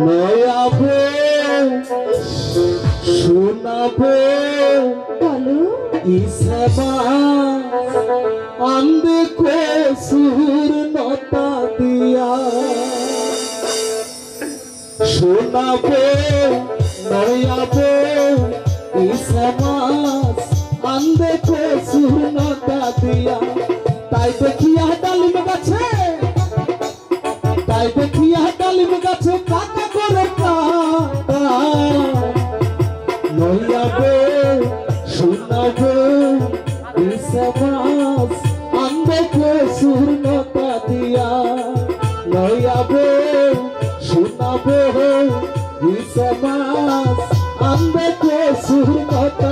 নয়াবে শোনাবে। ইসবা আন্দে কো সুর নতা দিয়া। শোনাবে নয়াবে ইসমাস আন্দে কো সুর নতা দিয়া। তাই দেখিয়া ডালিম গাছে তাই দেখিয়া ডালিম গাছে কাকা নয়াবে শোনাবে বিশ্বাস আন্দকে শূন্যতা দিয়া নয়াবে শোনাবে বিশ্বাস আন্দকে শূন্যতা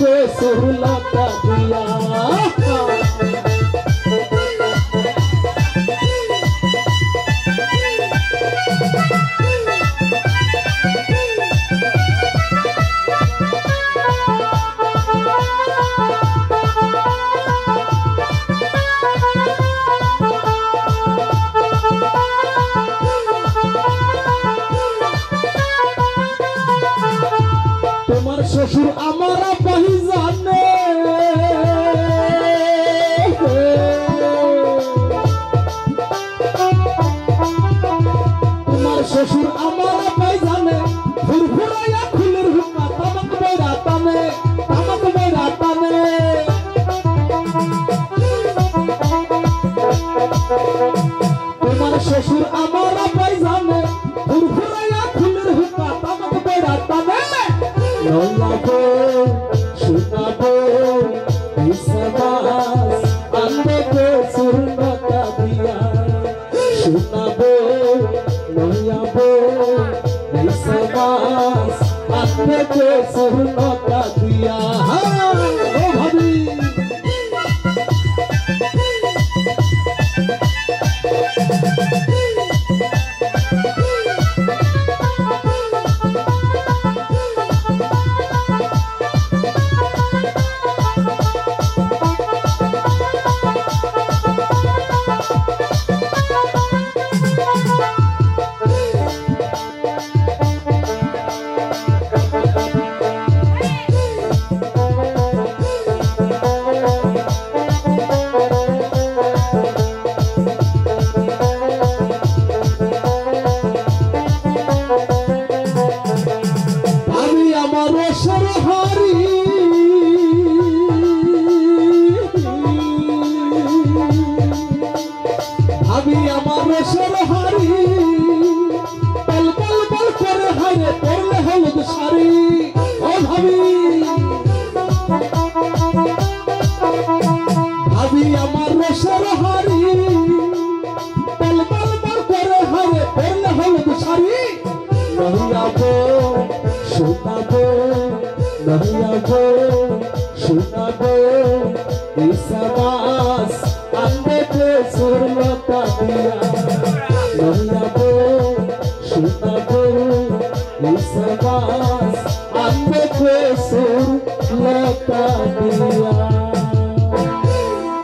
के सुरला का दिया তোমার শ্বশুর আমার পাহি জানে। তোমার শ্বশুর আমার পাই জানে। শ্বশুর আমার ইসমাস আন্দকে সুরনতা দিয়া শোনাবে নয়াবে ইসমাস আন্দকে সুরনতা দিয়া আমি আমার রসর ইসমাস আন্দে সুরলতা দিয়া নহিয়াবো শোনাবো ইসমাস আন্দে সুরলতা দিয়া